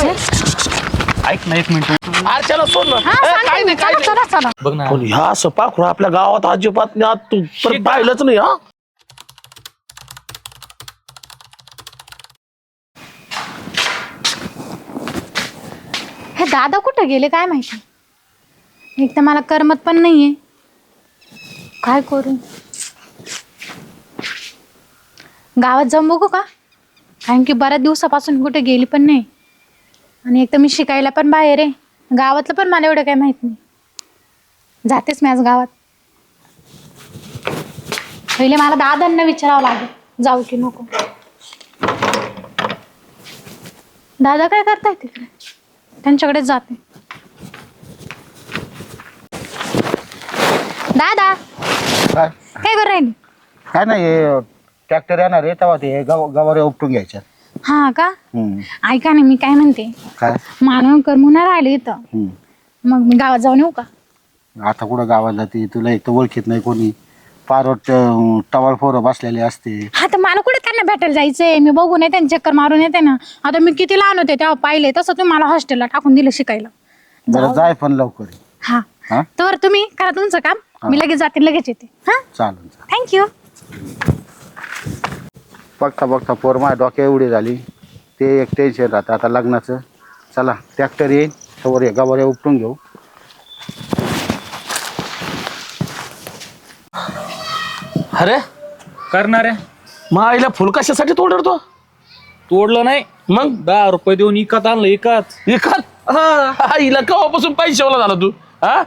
ऐक ना एक मिनिट। आरशाला सोड ना हा ए, सांगते काय मी. नाही काय चला नाही। चला चला। बघ ना। पण ह्या असं पाखरू आपल्या गावात अजिबात नाही तू परत पाहिलंच नाही हा? हे दादा कुठं गेले काय माहिती? एक तर मला करमत पण नाहीये. काय करू? गावात जाऊन बघू का? कारण की बऱ्याच दिवसापासून कुठे गेली पण नाही. आणि एक तर मी शिकायला पण बाहेर आहे. गावातलं पण मला एवढं काय माहीत नाही. जातेच मी आज गावात. पहिले मला दादांना विचारावं लागेल. जाऊ की नको. दादा काय करताय तिकडे? त्यांच्याकडेच जाते. दादा काय? काय करू राहिली? काय नाही ट्रॅक्टर येणार आहे तेव्हा ते गव गवारे उपटून घ्यायच्या हा का? हम्म. ऐका ना मी काय म्हणते? काय? मानव करमुना राहिले इथं. हम्म. मग मी गावात जाऊन येऊ का? आता कुठं गावात जाते? तुला एक तर ओळखीत नाही कोणी. पारोट टवाळ पोरं बसलेले असते. हा तर मला कुठे त्यांना भेटायला जायचंय? मी बघून येते ना चक्कर मारून येते ना. आता मी किती लहान होते तेव्हा पाहिले तसं तुम्ही मला हॉस्टेलला टाकून दिलं शिकायला. जरा जाय पण लवकर. हा. हा? तर तुम्ही करा तुमचं काम. मी लगेच जाते लगेच येते. हा? चालेल थँक्यू बघता बघता पोर माझ्या डोक्या एवढी झाली. ते एक टेन्शन राहतं. आता लग्नाचं चला ट्रॅक्टर येईल समोर हे गवारे उपटून घेऊ. अरे? करणार. आहे मग आईला फुल कशासाठी तोडर तो तोडलं नाही. मग? दहा रुपये देऊन इकत आणलं एकाच एखाद आईला केव्हापासून पैशावाला झाला तू? हा?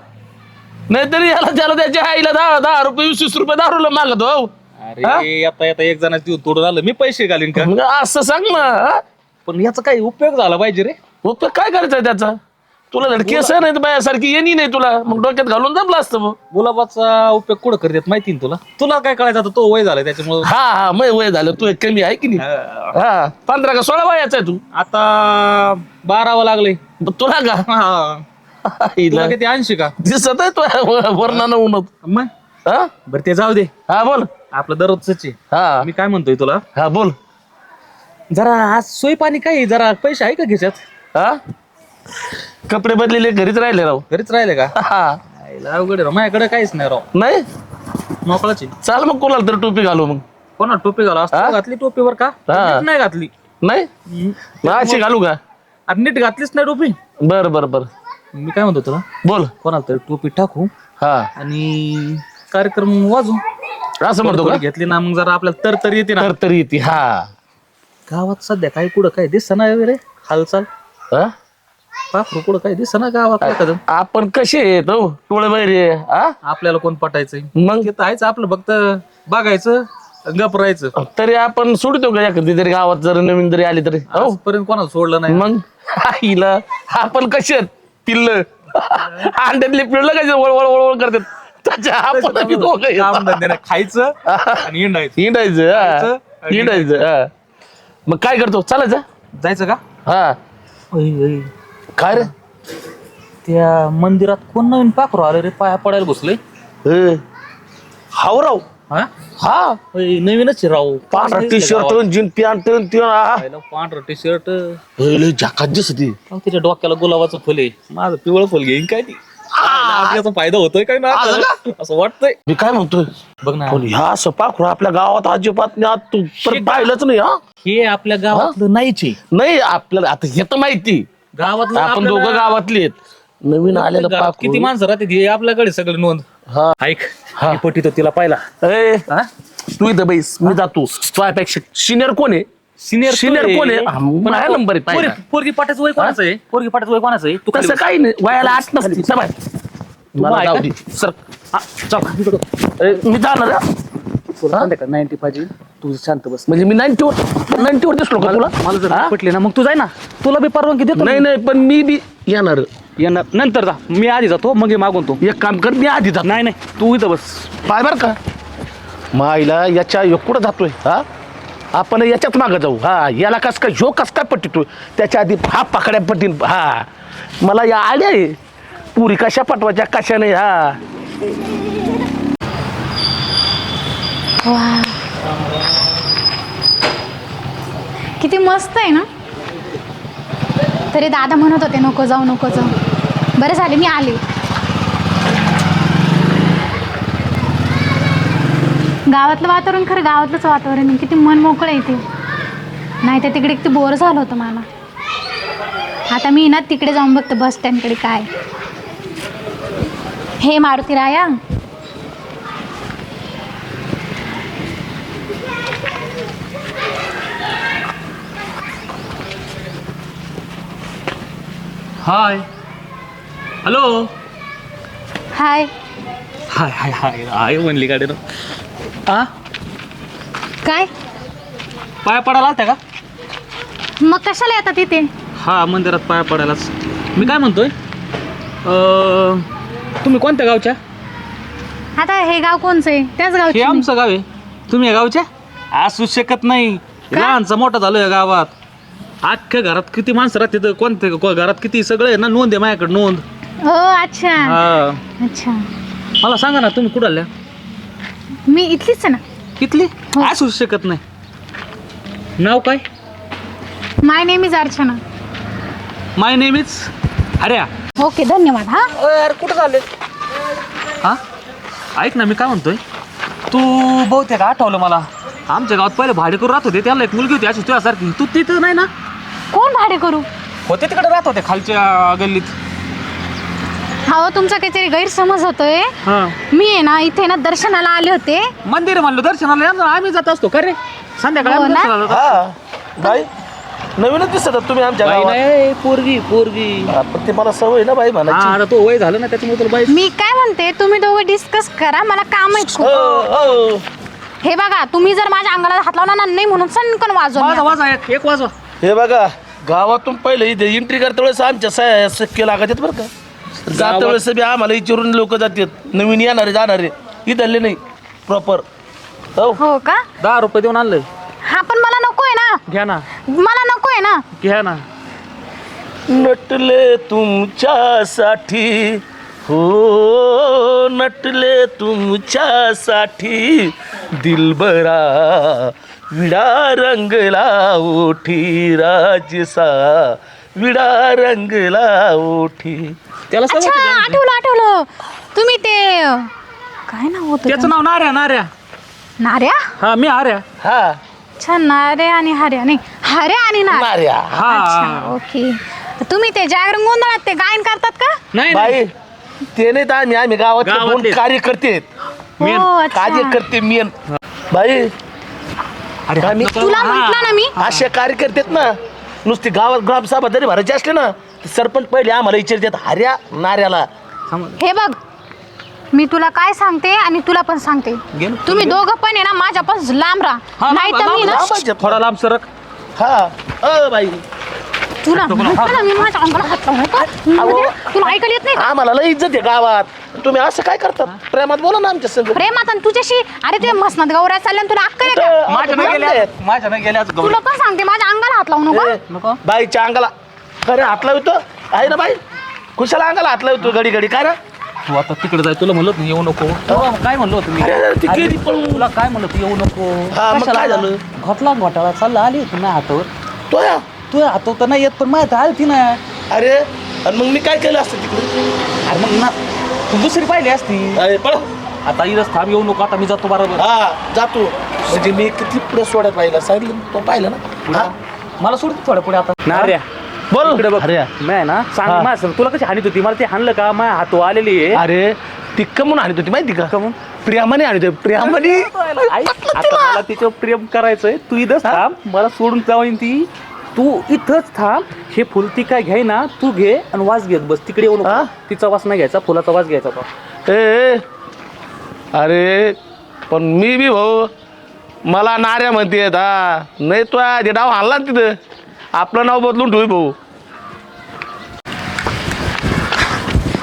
नाहीतरी याला त्याला त्याच्या आईला दहा दहा रुपये वीस वीस रुपये दारूला मागतो हो. अरे येता येता एक जणाच देऊन तोडून आलं मी पैसे घालीन का? मग असं सांग ना हा? पण याचा काही उपयोग झाला पाहिजे रे. मग तो काय करायचंय त्याचा? तुला धडकी असं नाही बायासारखी येणी नाही तुला. मग डोक्यात घालून जमलं असतं मग. गुलाबाचा उपयोग कुठं करतात माहिती ना तुला? तुला काय कळायचं आता? तो वय झालाय त्याच्यामुळे. हा हा मग वय झालं. तू एक कमी आहे की नाही? हा. पंधरा का सोळा वयाचा आहे तू. आता बारावं लागले मग तुला का? तुला किती? ऐंशी का? दिसत आहे तो वर्णानं उन्हत. मग? हा? बरं ते जाऊ दे. हा बोल. आपलं दररोजच आहे. हा. मी काय म्हणतोय तुला? हा बोल. जरा आज सोय पाणी काय जरा पैसे आहे का घ्यायच्यात हा? कपडे बदलेले घरीच राहिले राव. घरीच राहिले का? हा. आईला अवघड आहे राव. माझ्याकडे काहीच नाही राव. नाही? मोकळाची. चाल मग कोणाला तर टोपी घालू मग. कोणा टोपी घाला? असतो घातली टोपीवर का? हा. नीट नाही घातली. नाही? मग अशी घालू का? अरे नीट घातलीच नाही टोपी. बर बर बर. मी काय म्हणतो तुला? बोल. कोणाला तरी टोपी टाकू हा. आणि कार्यक्रम वाजू असं म्हणतो का? घेतली ना मग जरा आपल्याला तर तरी येते ना. तर तरी येते हा. गावात सध्या काय कुठं काय दिसत ना वगैरे? हालचाल? हा? पाखरू कुठं काय दिसत ना गावात एखादं? आपण कसे हो? टोळे बैरे हा आपल्याला कोण पटायचंय? मग? ते तर आहेच आपलं फक्त बघायचं गप राहायचं. तरी आपण सोडतो का एखादी तरी गावात जर नवीन जरी आली तरी? हो? आजपर्यंत कोणाला सोडलं नाही. मग? आईला आपण कसे आहेत? पिल्ल. अंड्यातले पिल्ल कसे वळवळ वळवळ करतात. त्याच्या आपण दोघं धंद्याने खायचं आणि हिंडायचं. हिंडायचं हा. आणि हिंडायचं हा. मग काय करतो? चालायचं जायचं का? हा. ओय, ओय. काय रे? त्या मंदिरात कोण नवीन पाखरू आलं रे? पाया पडायला घुसले ए, हाव राव. हा? हा. ओय, नवीनच आहे राव. पांढरा टी शर्ट जीन पॅन्ट पांढरा टी शर्ट झाकात दिसते. त्याच्या डोक्याला गुलाबाचं फुल आहे. माझं पिवळं फुल घेईन काय ती? आपल्याचा फायदा होतोय काय ना असं वाटतंय. मी काय म्हणतोय? बघ ना. पण ह्या असं पाखरू आपल्या गावात अजिबात नाही तू परत पाहिलंच नाही हा? हे आपल्या गावातलं नाहीच आहे. नाही आपल्याला आता हे तर माहिती. गावातलं आपण आपल्याला- दोघं गावातली आहेत. नवीन आलेलं गावात पाखरू. किती माणसं राहते हे आपल्याकडे सगळं नोंद. हा. ऐक मी पटीत तिला पाहिला. ए, हा? तू इथं बैस मी जातो. तुझ्यापेक्षा सिनियर कोण आहे? सिनियर Senior कोण आहे? हा, माझा number आहे, पाहिला. पोरगी पाट्याचं वय कोणाचं आहे? पोरगी पाट्याचं वय कोणाचं आहे? तू तसं काही नाही. वयाला आठ नसते. सबाय मला. जाऊ दे. सर चल. ए, मी जाणार हा. नाईन्टी पाहिजे तू शांत बस. म्हणजे मी नाईन्टी वर नाईन्टी वर दिसलो का तुला? मला जर हा? पटले ना मग तू जाय ना. तुला बी परवानगी देतो नाही नाही पण मी बी येणार. येणार. नंतर जा. मी आधी जातो मग हे मागून तो. एक काम कर मी आधी जात. नाही नाही. तू इथं बस. पाय बर का? माईला याच्या ह्यो कुठं जातोय? हा? आपण याच्यात मागं जाऊ. हा याला कस काय ह्यो कस काय पट्टितोय त्याच्या आधी हा पकड्या पटीन हा. मला या आल्या आहे. पुरी कशा पटवायच्या कशा नाही हा. वा. किती मस्त आहे ना? तरी दादा म्हणत होते नको जाऊ नको जाऊ. बरं झाले मी आले. गावातलं वातावरण खरं गावातलंच वातावरण आहे. किती मन मोकळं आहे इथे. नाही तर तिकडे किती बोर झालं होतं मला. आता मी ना तिकडे जाऊन बघते बस स्टँडकडे काय. हे मारुती राया. हाय हॅलो हाय हाय हाय हाय हाय म्हणली गाडीनं हा काय? पाया पडायला आलत्या का? मग कशाला येतात तिथे हा मंदिरात पाया पडायलाच. मी काय म्हणतोय? अं, तुम्ही कोणत्या गावच्या? आता हे गाव कोणचं आहे? त्याच हे गावचे. आमचं गाव आहे. तुम्ही या गावच्या? असू शकत नाही. लहानचा मोठा झालो या गावात. अख्ख्या घरात किती माणसं राहते तर कोणत्या को- घरात किती? सगळे आहे ना? नोंद आहे माझ्याकडे नोंद. हो अच्छा. हा. अच्छा. मला सांगा ना तुम्ही कुठं आल्या? मी इथलीच आहे ना. कितली हो. असू शकत नाही. नाव काय? My name is Archana. My name is अरे ओके धन्यवाद हा. यार कुठं चालले? हा? ऐक ना मी काय म्हणतोय? तू बहुतेक आठवलं मला. आमच्या गावात पहिले भाडे करून राहत होते त्याला एक मुलगी होती अशी तुझ्यासारखी. तू तिथं नाही ना? कोण भाडे करू? होते तिकडे राहत होते खालच्या गल्लीत. हो तुमचा काहीतरी गैरसमज होतोय. हा. मी आहे ना इथे ना दर्शनाला आले होते. मंदिर म्हणलं दर्शनाला या ना, आम्ही जात असतो. का रे? संध्याकाळी हो आम्ही ना? दर्शनाला जातो. हा. बाई नवीनच दिसत आहे तुम्ही आमच्या बाई गावात. नाही पोरगी पोरगी. हा, पण ते मला सवय ना बाई हा म्हणायची आता तो वय झालं ना त्याच्यामुळे तुला बाई मी काय म्हणते तुम्ही दोघं डिस्कस करा मला काम आहे हो, खूप. हो. हे. बघा तुम्ही जर माझ्या अंगाला हात लावला ना नाही म्हणून सणकन वाजव वाजा वाजा एक एक वाजवा. हे बघा गावातून पहिले इथे एंट्री करता वेळेस आमच्या सह्या शक्य लागत बरं का. जाता वेळेस बी आम्हाला विचारून लोक जातात. नवीन येणारे जाणारे. इथले नाही प्रॉपर हो. हो का? दहा रुपये देऊन आणलंय. हा पण मला नकोय ना. घ्या ना. मला नकोय ना. घ्या ना. नटले तुमच्यासाठी. हो नटले तुमच्यासाठी. दिलबरा विडा रंगला ओठी राजसा. विडा रंगला ओठी त्याला सवय अच्छा होती का? आठवलं आठवलं तुम्ही ते काय नाव होतं त्याचं नाव नार्या नार्या ते? नाऱ्या हा मी आर्या हा अच्छा नाऱ्या आणि हऱ्या नाही हऱ्या आणि नाऱ्या मार्या हा अच्छा ओके तुम्ही ते जागरण गोंधळात ते गायन करतात का नाही नाही. बाई ते नाही तर आम्ही आम्ही गावातले दोन गावातले. कार्यकर्ते आहेत. हो अच्छा कार्यकर्ते मेन बाई अरे. तुला हा. म्हंटल ना मी असे कार्यकर्ते आहेत ना नुसती गावात ग्रामसभा जरी भरायची असली ना तर सरपंच पहिले आम्हाला विचारतात हऱ्या नाऱ्याला. हे बघ मी तुला काय सांगते आणि तुला पण सांगते. गेलो. तुम्ही दोघं पण आहे ना माझ्यापासून लांब राहा. नाही तर मी ना. थोडा लांब सरक. हा. अ बाई. तुला म्हटलं ना मी माझ्या अंगाला हात लावू नका. म्हणजे तुला ऐकायला येत नाही का? आम्हाला लई इज्जत आहे गावात. तुम्ही असं काय करतात? प्रेमात बोला ना आमच्या संग. प्रेमात आणि तुझ्याशी? अरे तुझ्या मसनात गौऱ्या चालल्या आणि तुला अक्कल आहे का? माझ्या नाही गेल्या माझ्या नाही गेल्या आज गौरी. तुला पण सांगते माझ्या अंगाला हात लावू नको. ए, नको. बाईच्या अंगाला. खरं हात लावतो? आहे ना बाई? कुशाला अंगाला हात लावतो घडी घडी? काय रे? तू आता तिकडे जाय तुला म्हणलं होतं येऊ नको. तेव्हा काय म्हणलं होतं मी? अरे, अरे, ती अरे, गेली पळून. तुला काय म्हणलं येऊ नको. हा, मग? काय झालं? घोटला घोटाळा. चालला आली होती माझ्या हातावर. तो या. तू तर नाही येत पण माझ्या हातात आली ती ना. अरे आणि मग मी काय केलं असतं तिकडे? अरे मग ना तू दुसरी पाहिली असती. अरे पळ. आता इथंच थांब येऊ नको आता मी जातो बरोबर. हा जातो म्हणजे मी किती पुढे सोडत पाहिलं सांगितलं तो पाहिलं ना? हा? मला सोड थोड्या पुढे आता. नार्या बोल. इकडे बघ. अरे मी ना सांग हा. तुला कशी हानीत होती? मला ते हाणलं का? माझ्या हातो आलेली आहे. अरे ती कमून आणत होती माहिती का? कमून? प्रियामाने आणत होती. प्रियामाने? आई, आता मला तिच्यावर प्रेम करायचंय. तू इथंच थांब मला सोडून जाऊन ती. तू इथंच थांब. हे फुल ती काय घ्याय ना तू घे आणि वास घेत बस. तिकडे येऊ हा? नको तिचा वास नाही घ्यायचा फुलाचा वास घ्यायचा तो. ए ए, अरे पण मी बी भाऊ मला नाऱ्या म्हणते हा. नाही तो आधी डाव आणला ना तिथं. आपलं नाव बदलून ठेवी भाऊ.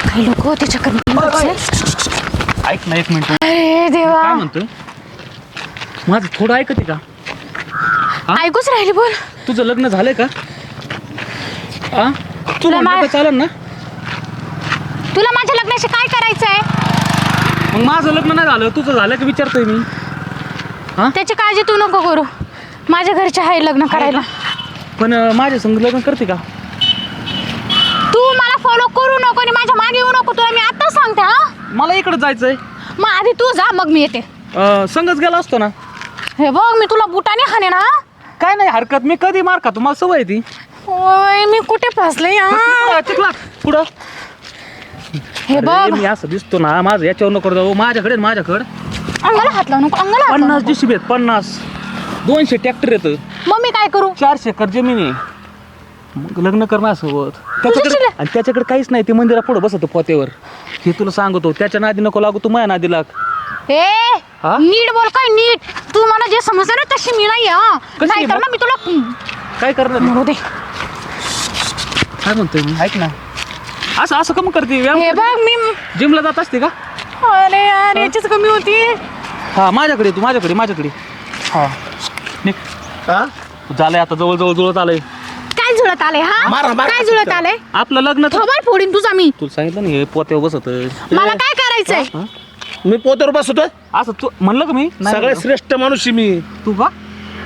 काही लोक त्याच्याकडे ऐक ना एक मिनिट. अरे देवा. काय म्हणतोय? माझं थोडं ऐकते का? ऐकूच राहिली बोल. तुझं लग्न झालंय का? आ तू तुला म्हणलं मा- तर चालेल ना. तुला माझ्या लग्नाशी काय करायचंय? मग माझं लग्न नाही झालं तुझं झालं का विचारतोय मी. त्याची काळजी तू नको करू. माझ्या घरचे आहे लग्न करायला. पण अं, माझ्या संग लग्न करते का? फिरू नको आणि माझ्या मागे येऊ नको तुला मी आता सांगते हा? मला इकडे जायचंय. मग आधी तू जा मग मी येते. अं, संगच गेला असतो ना. हे बघ मी तुला बुटाने हाणे ना काय नाही हरकत मी कधी मार का तुम्हाला सवय आहे ती. ओय मी कुठे फसले यार चिखला पुढं. हे अरे, बघ. मी असं दिसतो ना माझं याच्यावर नको जाऊ. माझ्याकडे न माझ्याकडे. अंगाला हात लावू नको अंगाला हात लावू पन्नास नको. जीसीबी आहेत पन्नास. दोनशे ट्रॅक्टर येतं. मग मी काय करू? चारशे एकर जमीन आहे. मग लग्न कर माझ्यासोबत त्याच्याकडे आणि त्याच्याकडे काहीच नाही ते मंदिरा पुढे बसतो पोत्यावर. हे तुला सांगतो त्याच्या नादी नको लागू तू माझ्या नादी लाग. ए हा? नीट बोल काय नीट? तू मला जे समजलं ना तशी मी नाही हा. कशी? मग? ना मी तुला काय करणार? आहे? मरू दे. काय म्हणतोय मी? ऐक ना. असं असं कम करते व्यायाम बघ मी जिमला जात असते का? अरे यार याचीच कमी होती. हा माझ्याकडे तू माझ्याकडे माझ्याकडे. हा. निघ. हा? झालंय आता जवळ जवळ जुळत आलंय. काय जुळत आले हा? मारा. काय जुळत आले आपलं लग्न थोबाड फोडीन तुझा मी. तुला सांगितलं ना हे पोत्यावर बसत मला काय करायचंय? मी पोत्यावर बसतोय? असं तू म्हणलं का मी? नाही सगळे म्हणलं. श्रेष्ठ माणूस आहे मी. तू का?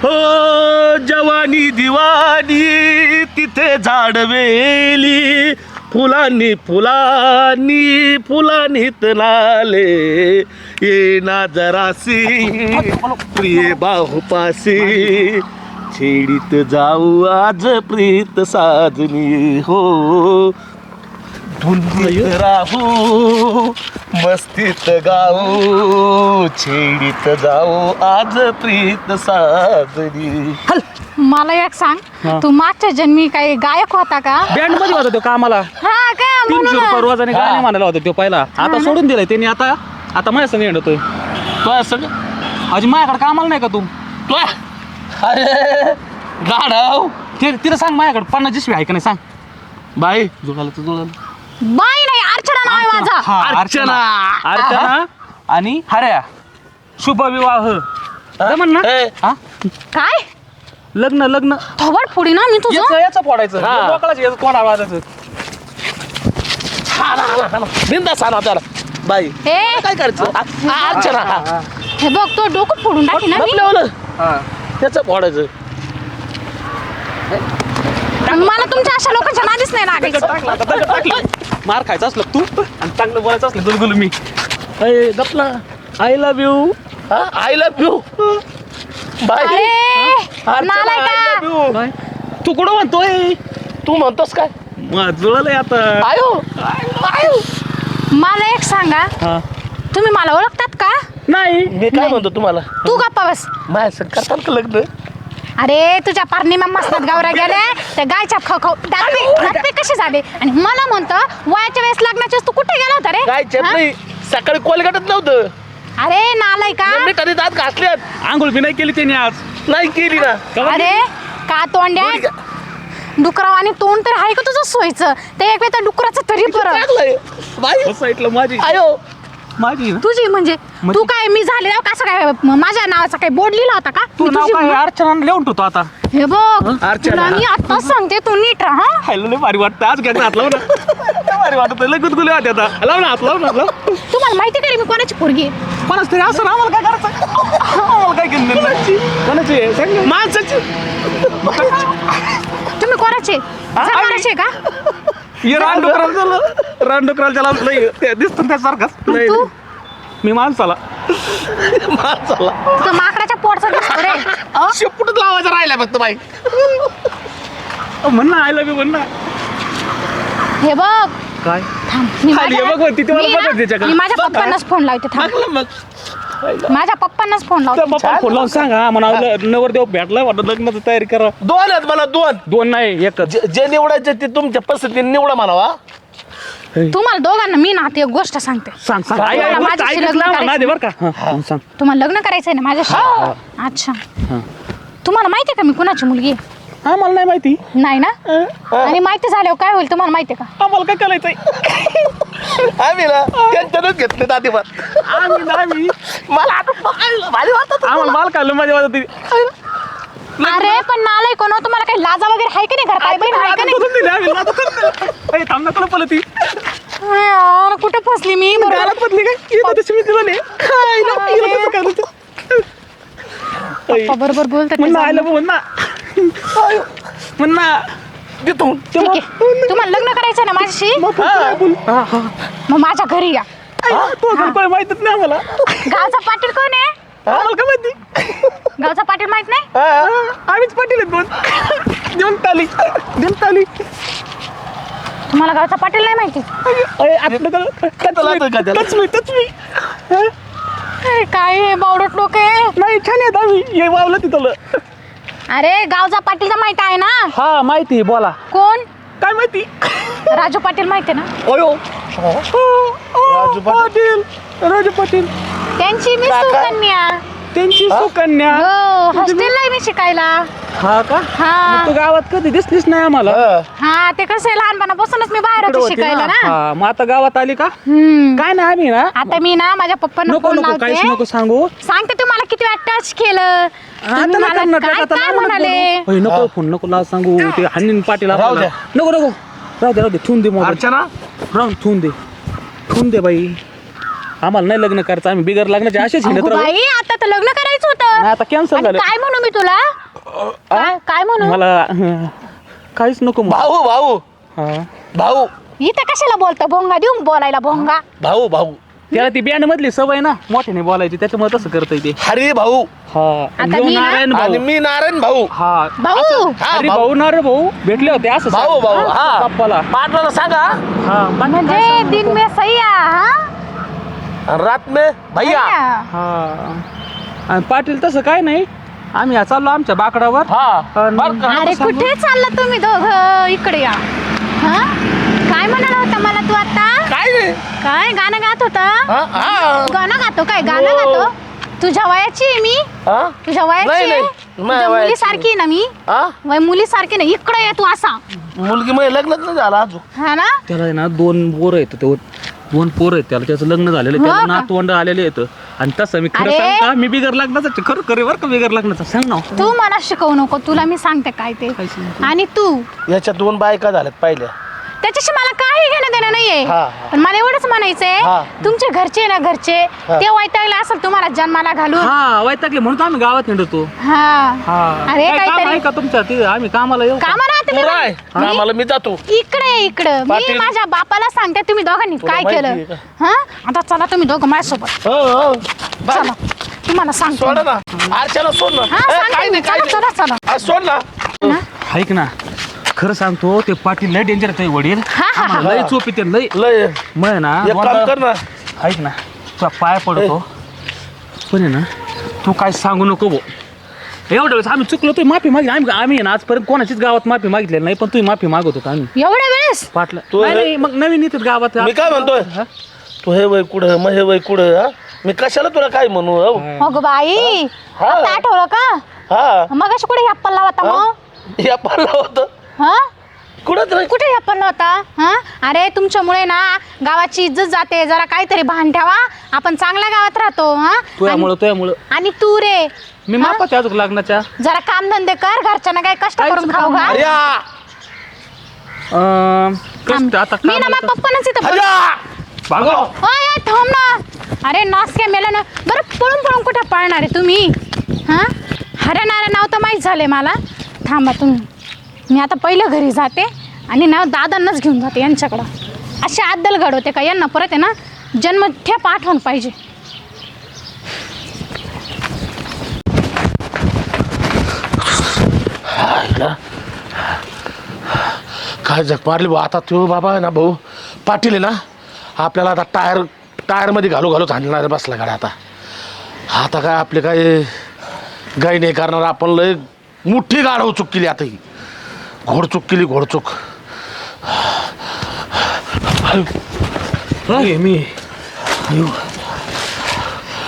हो जवानी दिवानी तिथे झाडवेली फुलांनी फुलांनी फुलांनी तनाले ये ना जरासी प्रिय बाहुपासी छेडीत जाऊ आज प्रीत साजनी. हो धुंदीत राहू मस्तीत गाऊ छेडीत जाऊ आज प्रीत साजनी मला एक सांग. तू मागच्या जन्मी काही गायक होता का? बँडमध्ये होता तो कामाला. हा काय तीनशे रुपये म्हणून रोजाने गाणे म्हणायला होता तो पहिला. आता सोडून दिलाय त्यांनी आता. आता माझ्या संग येणतोय तो सगळं अजून माझ्याकडे कामाला नाही का तू? तो अरे गाढव. ते तिला सांग माझ्याकडे. पन्नास जिसवी आहे का नाही? सांग. बाई जुळालं तर जुळालं. बाई नाही अर्चना नाव आहे माझा. हा, अर्चना. अर्चना. आणि हऱ्या शुभ विवाह. जमन ना? ए. हा? काय? लग्न लग्न. थोबाड फोडी ना मी तुझं. याचं याचं फोडायचं. हा. याचं कोण आवाजाचं त्याला. बाई ए. काय करायचं? आ- आ- अर्चना. हा. हे बघ तो डोकं फोडून टाकी ना मी. हा. त्याचं फोडायचं. मला तुमच्या अशा लोकांच्या नादीच नाही लागायचं. टाकलं आता, दगड टाकलं. मार खायचा असलं तू आणि चांगलं बोलायचं असलं गुलगुल मी. अय, गपला I love you I love you अरे love you. तू कुठं म्हणतोय? तू म्हणतोस काय? जुळलंय आता. आयो. आयो. मला एक सांगा. हा. तुम्ही मला ओळखतात का? नाही. मी काय म्हणतो तुम्हाला? तू गप्पा बस. माझ्या करताल का लग्न? अरे तुझ्या पारणीमा मसनात गावरा गेल्या. त्या गायच्या खाऊ खाऊ दातवे कसे झाले? आणि मला म्हणतं वयाच्या वेळेस लग्नाच्या वेळेस तू कुठे गेला होता रे? काय चेत? नाही. सकाळी कोलगटत नव्हतं. अरे नालाय का? मिठाने दात घासल्यात आंघोळ बी नाही केली त्यांनी आज. नाही केली ना. अरे का तोंड्या डुकराव आणि तोंड तर आहे का तुझं सोयचं? ते एक वेळ त्या डुकराचं तरी परत माझी. आयो माझी ना? तुझी म्हणजे? तू काय मी झाले कसं काय म- माझ्या नावाचा काय बोर्ड लिहिला होता का? तू मी नाव तुझी काय म्हण- अर्चना लिहून ठेवतो आता. हे बघ अर्चना. तुला मी आता सांगते तू नीट राहा हं? खायला लय भारी वाटतं आज घ्या हात लाव ना. लय भारी वाटत लय गुदगुले वाटते आता. लाव ना हात लाव ना लाव. तुम्हाला माहिती का रे मी कोणाची पोरगी आहे? कोणाच तरी असं ना आम्हाला काय करायचं? आम्हाला काय घेऊन कोणाची? कोणाची? आहे? सांग ना. माणसाची. तुम्ही कोणाचे? कोणाचे का? हे रानडुकराला झालं. रानडुकराला त्याला लय ते दिसतो त्यासारखाच तू? मी माणसाला. माणसाला. माकडाच्या पोटचा दिसतो रे. शेपूटच लावायचा राहिला फक्त बाई. म्हण ना आय लव्ह यू म्हण ना. हे बघ. काय? थांब मी खाली माझ्या- आहे बघ वरती, ती मला मी ना- बघत त्याच्याकडे. मी माझ्या बघ. पप्पांनाच फोन लावते थांब. टाकलं मग माझ्या पप्पांनाच फोन लावते. बाप्पा फोन लावून सांगा म्हणा नवरदेव भेटला वाटत लग्नाची तयारी करा. दोन आहेत मला दोन. दोन नाही एकच. जे जे निवडायचे ते तुमच्या पसंतीने निवडा म्हणावा तुम्हाला दोघांना मी ना ती एक गोष्ट सांगते. सांग सांग. आई तुम्हाला आई माझ्याशी ऐकत लग्न नाही करायचं दे बरं का. हा, हा, सांग. तुम्हाला लग्न करायचंय ना माझ्याशी? अच्छा. तुम्हाला माहिती आहे का मी कुणाची मुलगी आहे? आम्हाला नाही माहिती. नाही ना? आणि माहिती झाल्यावर काय होईल तुम्हाला माहिती आहे का? आम्हाला काय करायचंय? आम्ही ना त्यांच्यानंच घेतले दादीबात आम्ही आम्ही. मला आता भारी वाटत आम्हाला माल खाल्लं माझ्या वाजत अरे पण नालाय कोण तुम्हाला काही लाजा वगैरे आहे का नाही घरात? आई बहीण आहे का नाही? थांब ना पळत? ती यार, कुठे फसली मी? बरोबर. घरात बदली काय? येतं तशी मी तिला नाही. काय ना, हिला कसं करायचं? पप्पा बरोबर बोलतात ना ना. म्हण ना तिथून ठीक आहे. तुम्हाला लग्न करायचं ना माझ्याशी? हा. मग माझ्या घरी या. तो घर काय माहितच नाही आम्हाला. गावचा पाटील कोण आहे? आम्हाला काय माहिती? गावचा पाटील माहीत नाही? हा. आम्हीच पाटील आहेत दोन. देऊन ताली देऊन ताली तुम्हाला गावचा पाटील नाही माहिती? अरे, आतलं तर- टच मी टच मी हा? अरे, काय हे बावडट लोक आहे? नाही छान आहेत आम्ही. ये वावलं तिथलं. अरे गावचा पाटीलचा माहीत आहे ना? हा माहिती आहे, बोला. कोण? काय माहिती? राजू पाटील माहिती आहे ना? अयो. राजू पाटील. राजू पाटील. त्यांची मी काका? सुकन्या त्यांची सुकन्या. हो हॉस्टेलला आहे मी शिकायला. हा का? हा. तू गावात कधी दिसलीच नाही आम्हाला? हा. ते कसं आहे लहानपणापासूनच मी बाहेर इकडे होते होती शिकायला ना. हा मग आता गावात आली का? हम्म. काय नाही आम्ही ना? आता मी ना माझ्या पप्पांना नको फोन नको काहीच नको लावते सांगू. सांगते तुम्हाला किती वेळा टच केलं. आता तुम्ही नाही मला करणार, काय आता काय नाही म्हणत म्हणाले? बोलू. होय, नको फोन नको लाव सांगू. ते हन्नीन पाटील राहू आपल्याला. नको नको. राहू दे राहू दे ठेवून दे मोबाईल. अर्चना? राहून ठेवून दे. ठेवून दे बाई. आम्हाला नाही लग्न करायचं आम्ही बिगर लग्नाचे असेच हिंडत अगो राहू. बाई आता तर लग्न करायचं नाही, होतं आता कॅन्सल आणि झालं. काय म्हणू मी तुला? काय काय म्हणू? मला हं, काहीच नको मग. भाऊ भाऊ. हा. भाऊ. इथं कशाला बोलतो? भोंगा देऊन बोलायला भोंगा. भाऊ भाऊ. त्याला ती बँड मधली सवय ना मोठ्याने बोलायची त्याच्यामुळे तसं करता येते हरी भाऊ. हा. आता घेऊन मी ना- नारायण आणि भाऊ मी नारायण भाऊ. हा. भाऊ. हा, अरे भाऊ. नारायण भाऊ. भेटले होते असं भाऊ. भाऊ, हा. बाप्पाला पाटलाला सांगा हा. म्हणजे दिन. में सैया हा? आणि रात में भैया. हा. आणि पाटील तसं काय नाही. आम्ही या चाललो आमच्या बाकडावर. हा. बरं का? अरे कुठे चालला तुम्ही दोघ? इकडे या. हा? काय म्हणाला होता मला तू आता? काय नाही काय? गाणं गात होता? हा हा. गाणं गातो काय? गाणं हो. गातो? तुझ्या वयाची आहे मी? हा? तुझ्या नाही, वयाची नाही. आहे? माझ्या तुझ्या वयाची. मुली सारखी आहे ना मी? हा? वय मुली सारखी ना इकडे ये तू असा. मुलगी मग लग्नच नाही झाला अजून. हा ना? त्याला आहे ना दोन पोरं आहेत ते. दोन पोरं आहेत त्याला त्याचं लग्न झालेलं आहे. हो त्याला का? नातवंड आलेले आहेत आणि तसं मी खरं अरे. सांग का मी बिगर लग्नाचं खरं करे बरं का बिगर लग्नाचं सांग ना तू मला शिकवू नको तुला मी सांगते काय ते? आणि तू याच्या दोन बायका झाल्यात पहिल्या त्याच्याशी मला काही घेणं देणं हा, हा. पण मला एवढंच म्हणायचंय हा. तुमचे घरचे ना घरचे हा. ते वैतागले असेल तुम्हाला जन्माला घालून. हा वैतागले म्हणून तर आम्ही गावात हा. हा. अरे काय काम काहीतरी. आहे का तुमच्या? तिथे आम्ही कामाला येऊ का? कामा आहे मी- कामाला मी जातो. इकडे ये, इकडं. मी पाटील. माझ्या बापाला सांगते तुम्ही दोघांनी तुला काय माहिती केलं आहे हा? आता चला तुम्ही दोघं माझ्यासोबत. हो हो. चला. तुम्हाला सांगतो. सोड ना. अर्चना सोड ना. हा ए, सांगते काय मी. नाही काय चला. आ, सोड ना. ना? ऐक ना. खरं सांगतो ते पाटील लय डेंजर आहे वडील. आम्हाला लय चोप येते लय लय. मग ना एक काम कर ना. ऐक ना तुझा पाय पडतो. पण आहे ना तू काय सांगू नको भो एवढ्या वेळेस आम्ही चुकलो तू माफी मागली आम्ही आम्ही आहे ना आजपर्यंत कोणाचीच गावात माफी मागितलेली नाही पण तू माफी मागत होता आम्ही? एवढ्या वेळेस? पाटलं तू नाही, हे- नाही, मग नवीन येतात गावात. मी काय म्हणतोय? तू हे वय कुठं मग हे वय कुठं हा? मी कशाला तुला काय म्हणू हो? अगं बाई हा. आता आठवलं का? हा. मग अशी कुठे हप्पल होता मग? या पडला होतं हा? कुठं कुठे हप्पल होता हा? अरे तुमच्यामुळे ना गावाची इज्जत जाते. जरा काहीतरी भान ठेवा. आपण चांगल्या गावात राहतो हा? तुझ्यामुळं तुझ्यामुळं आणि तू रे मी हा? अजून लग्नाच्या. जरा कामधंदे कर. घरच्यांना काही कष्ट काहीच करून खाऊ घाल. हर्या अं, कष्ट आता मी ना कामाला माझ्या पप्पानच इथं बोल- हर्या भागो. ओय, ओय, थांब ना. अरे नासके मेला ना बरं पळून पळून कुठं पळणार आहे तुम्ही? हां? हरे नारे नाव तर माहीत झाले मला. थांबा तुम्ही. मी आता पहिलं घरी जाते आणि ना दादांनाच घेऊन जाते यांच्याकडं. असे आद्दल घडवते का? यांना परत आहे ना जन्म ठेप आठवण पाहिजे. काय जग मारली भाऊ आता तू बाबा आहे ना भाऊ. पाटील आहे ना? आपल्याला आता टायर टायरमध्ये घालू घालू आणणार बसला गाड्या आता. आता काय आपले काय गाई नाही करणार. आपण लय मोठी गाढव चूक केली आता ही. घोडचूक केली घोडचूक. हे मी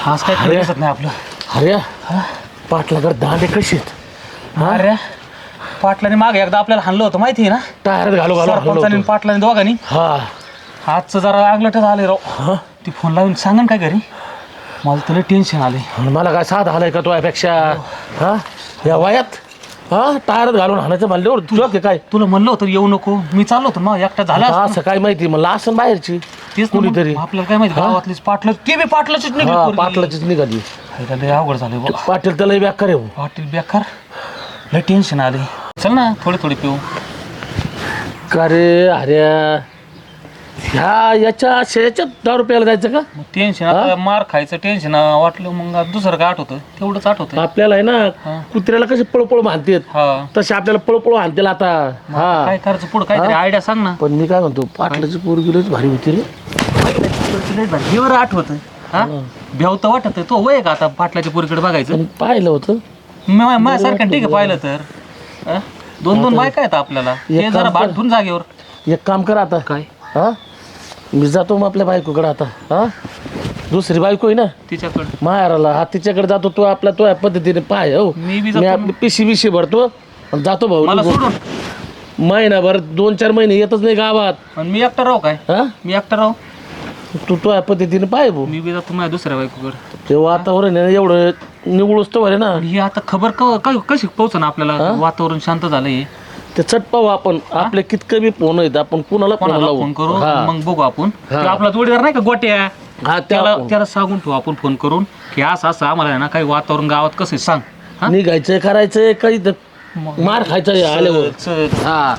आज काय खरं दिसत नाही आपलं. अरे पाटलाकडे दांडे कशी आहेत? अरे पाटलाने मागे एकदा आपल्याला हाणलं होतं माहिती आहे ना? टायरात घालू घालू हाणलं सरपंचाने आणि होतं. पाटलाने दोघांनी. हा. आजचं जरा आगलटच आले राव. हा? ती फोन लावून सांगा काय घरी? मला तुला टेन्शन आले आणि मला काय साध आलाय का तो यापेक्षा हा? या वयात? हा टायरात घालून हाणायचं म्हणल्यावर तुला की काय तुला म्हणलं होतं येऊ नको मी चाललो होतो मग एकटा झाला असता. असं काय माहिती म्हणलं असं बाहेरची तेच ना मग. कोणीतरी आपल्याला काय माहिती हा? गावातलीच पाटलं ते बी पाटलाचीच हा पोरगी. पाटलाचीच निघाली लय अवघड झाले बा पाटील त्याला व्याकार येऊ पाटील बेकार लय टेन्शन आले चल ना थोडी थोडी पिऊ का रे अरे ह्या याच्या शेच्यात दारू प्यायला जायचं का? टेन्शन आता मार खायचं टेन्शन वाटलं मग आता दुसरं काय आठवतं तेवढंच आठवतं आपल्याला आहे ना कुत्र्याला कसे पळपळ बांधतेत. हा. तसे आपल्याला पळपळ बांधतील आता. हा. काय करायचं पुढं? काहीतरी आयडिया सांग ना. पण मी काय म्हणतो पाटलाची पोरगी लयच भारी होती रे. हिवर आठवत हा? भेव तर वाटत तो वय का आता पाटलाच्या पोरीकडे बघायचं? पण पाहिलं होतं. मा- माझ्यासारखं ठीक आहे पाहिलं तर. हा? दोन दोन बायका आहेत आपल्याला. हे जरा भांडून जागेवर. एक काम कर आता. काय? हा? मी जातो मग आपल्या बायकोकडे आता हा? दुसरी बायको आहे ना? तिच्याकडे. माहेराला हा तिच्याकडे जातो तो आपला तो या पद्धतीने पाय हो. मी बी मी जातो आपली पिशी बिशी भरतो आणि जातो भाऊ मला निघून. सोडून. महिनाभर दोन चार महिने येतच नाही गावात. आणि मी एकटा राहू काय? हा? मी एकटा राहू? तू तो या पद्धतीने पाय भाऊ. मी बी जातो माझ्या दुसऱ्या बायकोकडे. ते वातावरण आहे ना एवढं निवळूच तर आहे ना. ही आता खबर क- क- कशी पोहोच ना आपल्याला वातावरण शांत झालंय. ते चट पाहू आपण. आपले कितकं बी फोन आहेत आपण कुणाला फोन कोणाला लावू? फोन करू? हा. मग बघू आपण. हा. तो आपला जोडीदार नाही का गोट्या? हा त्याला त्याला त्याला सांगून ठेवू आपण फोन करून की असं असं आम्हाला आहे ना काही वातावरण गावात कसं आहे सांग. हा? निघायचंय करायचंय काही तर मार खायचं आल्यावर. हा.